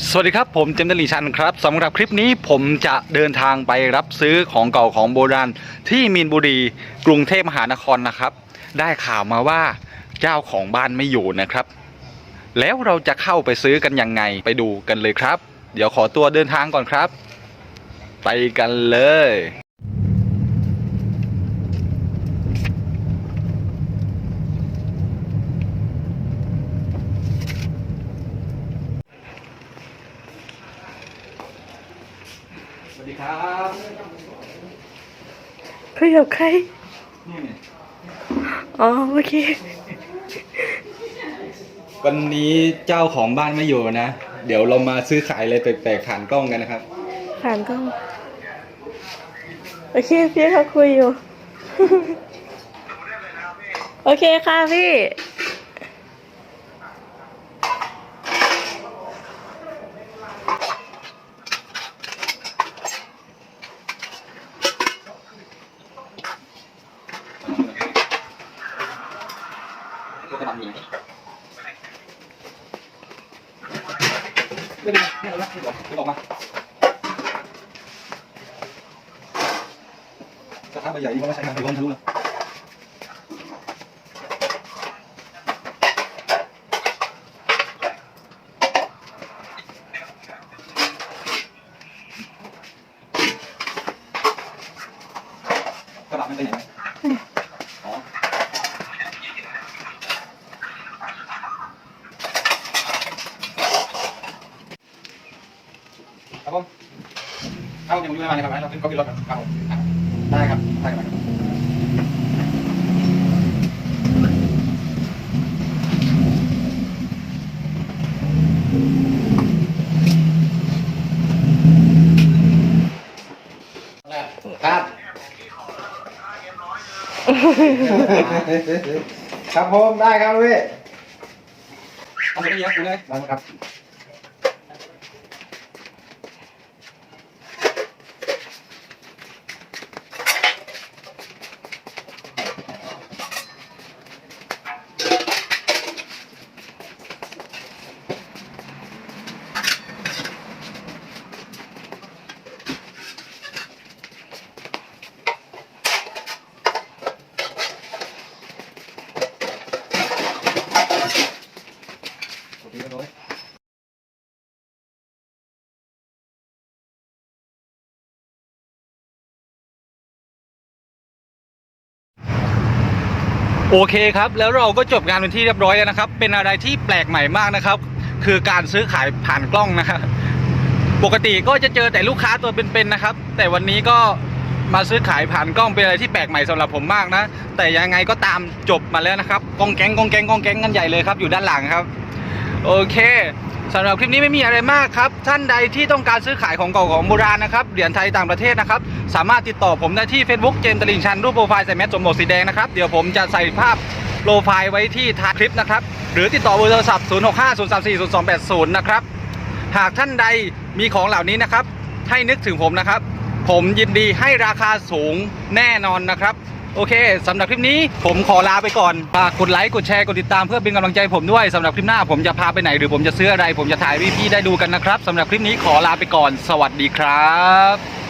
สวัสดีครับ ผมเจมส์ดลีชันครับสำหรับคลิปนี้ผมจะเดินทางไปรับซื้อของเก่าของโบราณที่มีนบุรีกรุงเทพมหานครนะครับ ได้ข่าวมาว่าเจ้าของบ้านไม่อยู่นะครับ แล้วเราจะเข้าไปซื้อกันยังไงไปดูกันเลยครับ เดี๋ยวขอตัวเดินทางก่อนครับ ไปกันเลย ครับคุยกับใครอ๋อโอเค วันนี้เจ้าของบ้านไม่อยู่นะ เดี๋ยวเรามาซื้อขายอะไรแปลกๆผ่านกล้องกันนะครับ ผ่านกล้อง โอเคพี่เขาคุยอยู่ โอเคค่ะพี่ ไม่เป็นไรไม่เป็นไรเดี๋ยวออกมาจะทำใบใหญ่ดีกว่าไม่ใช้งานไปร้อนทะลุเลยกระบะมันไปไหนไหมอ๋อ ครับผม เอาเดี๋ยวผมอยู่ในบ้าเลยครับเราขึ้นก็ขึ้นรถกันครับผมได้ครับได้ครับครับครับผมได้ครับพี่เอาไปเยอะคุณเลยได้ครับ โอเคครับ แล้วเราก็จบงานเป็นที่เรียบร้อยแล้วนะครับ เป็นอะไรที่แปลกใหม่มากนะครับ คือการซื้อขายผ่านกล้องนะครับ ปกติก็จะเจอแต่ลูกค้าตัวเป็นๆนะครับ แต่วันนี้ก็มาซื้อขายผ่านกล้องเป็นอะไรที่แปลกใหม่สำหรับผมมากนะ แต่ยังไงก็ตามจบมาแล้วนะครับกองแก๊งกองแก๊งกองแก๊งกันใหญ่เลยครับอยู่ด้านหลังครับ โอเค สำหรับคลิปนี้ไม่มีอะไรมากครับ ท่านใดที่ต้องการซื้อขายของเก่าของโบราณนะครับ เหรียญไทยต่างประเทศนะครับ สามารถติดต่อผมได้ที่ Facebook เจมส์ตลิงชันรูปโปรไฟล์ใส่แมสสวมหมวกสีแดงนะครับ เดี๋ยวผมจะใส่ภาพโปรไฟล์ไว้ที่ท้ายคลิปนะครับ หรือติดต่อเบอร์โทรศัพท์ 0650340280 นะครับ หากท่านใดมีของเหล่านี้นะครับ ให้นึกถึงผมนะครับ ผมยินดีให้ราคาสูงแน่นอนนะครับ โอเคสำหรับคลิปนี้ผมขอลาไปก่อนฝากกดไลค์กดแชร์กดติดตามเพื่อเป็นกำลังใจผมด้วยสำหรับคลิปหน้าผมจะพาไปไหนหรือผมจะซื้ออะไร ผมจะถ่ายให้พี่ๆได้ดูกันนะครับสำหรับคลิปนี้ขอลาไปก่อน สวัสดีครับ